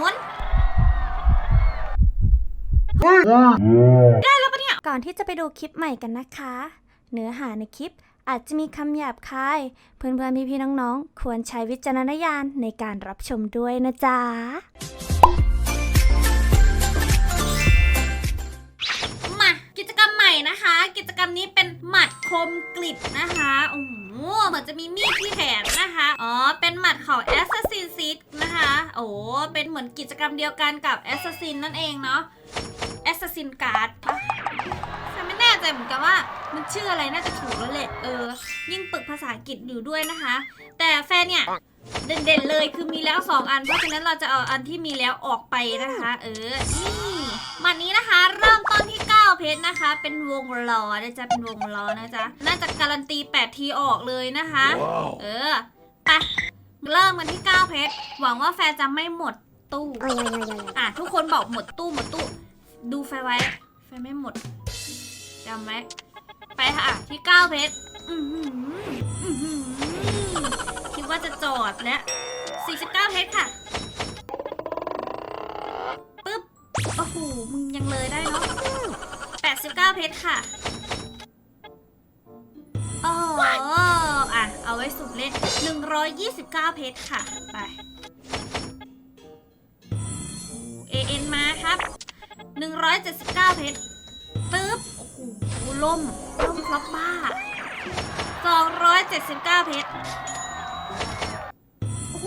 หมุนได้แล้วปะเนี่ย ก่อนที่จะไปดูคลิปใหม่กันนะคะ เนื้อหาในคลิปอาจจะมีคำหยาบคาย เพื่อนๆพี่ๆน้องๆ ควรใช้วิจารณญาณในการรับชมด้วยนะจ๊ะ นะคะ กิจกรรมนี้เป็นหมัดคมกลิบนะคะโอ้โหเหมือนจะมีมีดที่แขนนะคะอ๋อเป็นหมัดของ Assassin Seed นะคะ โอ้เป็นเหมือนกิจกรรมเดียวกันกับ Assassin นั่นเองเนาะ Assassin Card ปะฉันไม่แน่ใจเหมือนกันว่ามันชื่ออะไรน่าจะถูกแล้วแหละเออ ยิ่งปึกภาษาอังกฤษอยู่ด้วยนะคะ แต่แฟนเนี่ยเด่นๆเลยคือมีแล้ว 2 อัน เพราะฉะนั้นเราจะเอาอันที่มีแล้วออกไปนะคะ เออนี่มันนี้นะคะ เริ่มต้นที่ 9เพชรนะคะ เป็นวงล้อนะจ๊ะเป็นวงล้อนะจ๊ะน่าจะการันตี8ทีออกเลยนะคะเออไปเริ่มกันที่9เพชรหวังว่าแฟนจะไม่หมดตู้อะทุกคนบอกหมดตู้หมดตู้ ดูแฟนไว้ แฟนไม่หมดจำไว้ไปค่ะที่9เพชรอือหืออื้อหือคิดว่าจะจอดแล้ว49เพชรค่ะปึ๊บโอ้โหมึงยังเลยได้เนาะ 89 เพชรค่ะ โอ้โหอะ เอาไว้สุ่มเล่น 129 เพชรค่ะ ไป AN มาครับ 179 เพชรปึ๊บ โอ้โหล่มล่มฟลอปบ้า 279 เพชรโอ้โห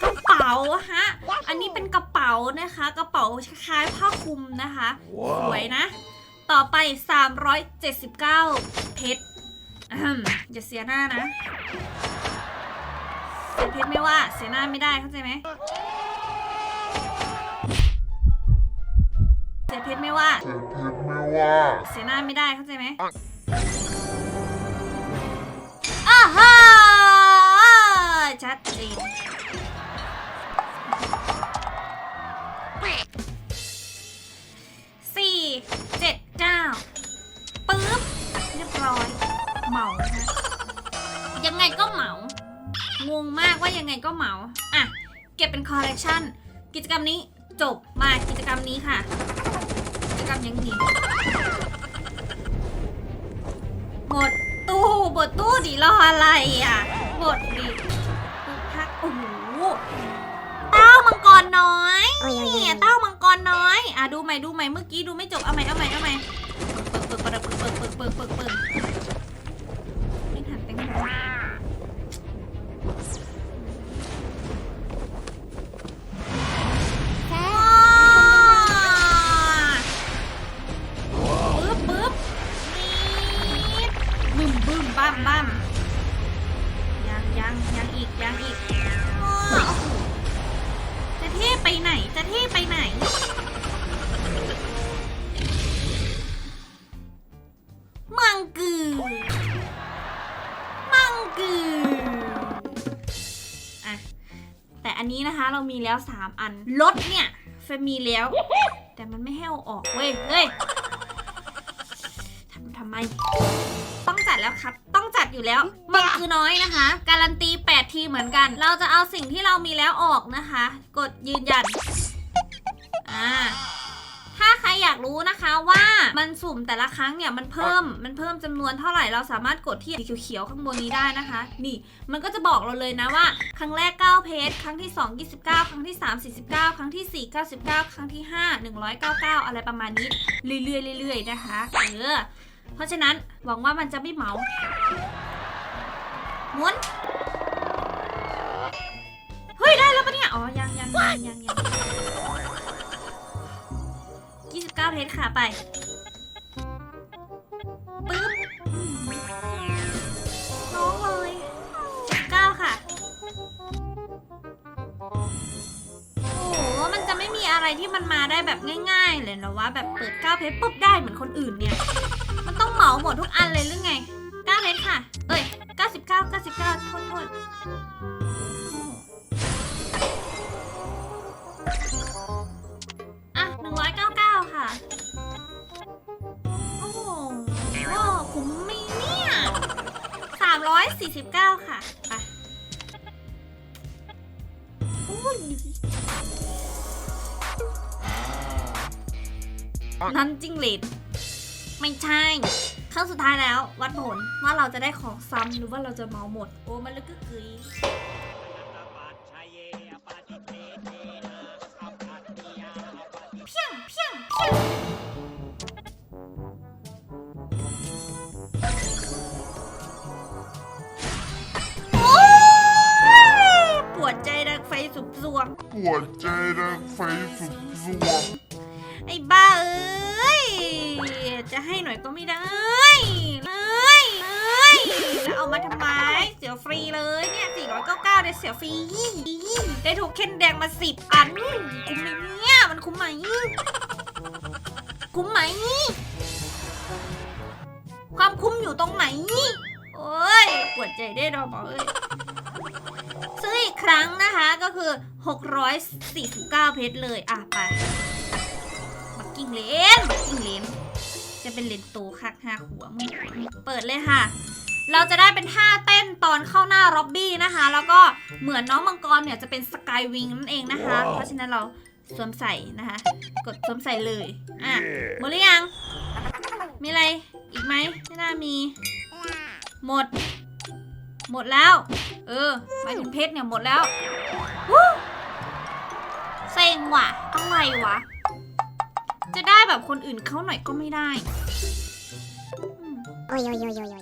กระเป๋าฮะ อันนี้เป็นกระ ป๋านะคะ กระเป๋าคล้ายๆผ้าคลุมนะคะสวยนะ ต่อไป 379 เพชรอะฮึ่มอย่าเสียหน้านะเสียเพชรไม่ว่าเสียหน้าไม่ได้เข้าใจไหมเสียเพชรไม่ว่าเสียหน้าไม่ได้เข้าใจไหมอ้าฮ่าชัดเจน งไงก็เหมา อะ เก็บเป็นคอลเลกชันกิจกรรมนี้จบมากิจกรรมนี้ค่ะ กิจกรรมยังดีหมดตู้หมดตู้ดิรออะไรอะหมดดิพักโอ้โหเต้ามังกรน้อยเต้ามังกรน้อย อะดูใหม่ดูใหม่เมื่อกี้ดูไม่จบเอาใหม่เอาใหม่เอาใหม่เปิดเปิดเปิดเปิดเปิดเปิดเปิดเปิด มบึ้มบั้มยังยังยังอีกยังอีกโอ้โหจะเท่ไปไหน จะเท่ไปไหน มังกือ มังกืออะแต่อันนี้นะคะเรามีแล้ว 3 อันรถเนี่ยเฟมีแล้ว แต่มันไม่ให้เอาออกเว้ยเฮ้ยทำทำไม ต้องจัดแล้วครับ องจัดอยู่แล้วมันคือน้อยนะคะ การันตี 8 ทีเหมือนกัน เราจะเอาสิ่งที่เรามีแล้วออกนะคะ กดยืนยัน อ่าถ้าใครอยากรู้นะคะว่ามันสุ่มแต่ละครั้งเนี่ยมันเพิ่มมันเพิ่มจำนวนเท่าไหร่เราสามารถกดที่สีเขียวๆข้างบนนี้ได้นะคะ นี่มันก็จะบอกเราเลยนะว่า ครั้งแรก 9 เพจครั้งที่ 2 29 ครั้งที่ 3 49 ครั้งที่ 4 99 ครั้งที่ 5 199 อะไรประมาณนี้ เรื่อยๆเรื่อยๆนะคะเออเพราะฉะนั้นหวังว่ามันจะไม่เหมา หมุน เฮ้ย ได้แล้วปะเนี่ย อ๋อ ยังยังยังยังยังยี่สิบเก้าเพชรค่ะไป ปึ๊บ น้องเลยสิบเก้าค่ะ โอ้โห มันจะไม่มีอะไรที่มันมาได้แบบง่ายๆ เลยนะวะแบบเปิดเก้าเพชรปุ๊บได้เหมือนคนอื่นเนี่ย มันต้องเหมาหมดทุกอันเลยหรือไง เลยค่ะ เอ้ย 99 99 โทษโทษอะ 199 ค่ะ โอ้โหว้าวคุ้มไหมเนี่ย 349 ค่ะ ไปโอ้ยนั่นจริงเหลนไม่ใช่ ครั้งสุดท้ายแล้ววัดผลว่าเราจะได้ของซ้ำหรือว่าเราจะเมาหมด โอ้มันลึกกึกกึยเพียงเพียงเพียงโอ้ยปวดใจดังไฟสุบสวง ปวดใจดังไฟสุดสวง ไอ้บ้าเอ้ย จะให้หน่อยก็ไม่ได้เลยเลยแล้วเอามาทำไม เสียฟรีเลยเนี่ย 499ได้เสียฟรี ได้ถูกเค้นแดงมา 10 อัน คุ้มไหมเนี่ย มันคุ้มไหม คุ้มไหม ความคุ้มอยู่ตรงไหน โอ้ย ปวดใจได้ดอกบอกเอ้ยซื้ออีกครั้งนะคะก็คือ 649 เพชรเลย อะ ไป กกิ้งเลนบักกิ้งเลนจะเป็นเลนโตคักห้าหัวมึงเปิดเลยค่ะ เราจะได้เป็นท่าเต้นตอนเข้าหน้าร็อบบี้นะคะ แล้วก็เหมือนน้องมังกรเนี่ยจะเป็นสกายวิงนั่นเองนะคะ เพราะฉะนั้นเราสวมใส่นะคะ กดสวมใส่เลย อะหมดหรือยัง มีอะไรอีกไหมไม่น่ามี หมด หมดแล้ว เออหมายถึงเพชรเนี่ยหมดแล้ววู้เซ็งว่ะอะไรวะ จะได้แบบคนอื่นเขาหน่อยก็ไม่ได้อืม Oi, oi, oi, oi, oi.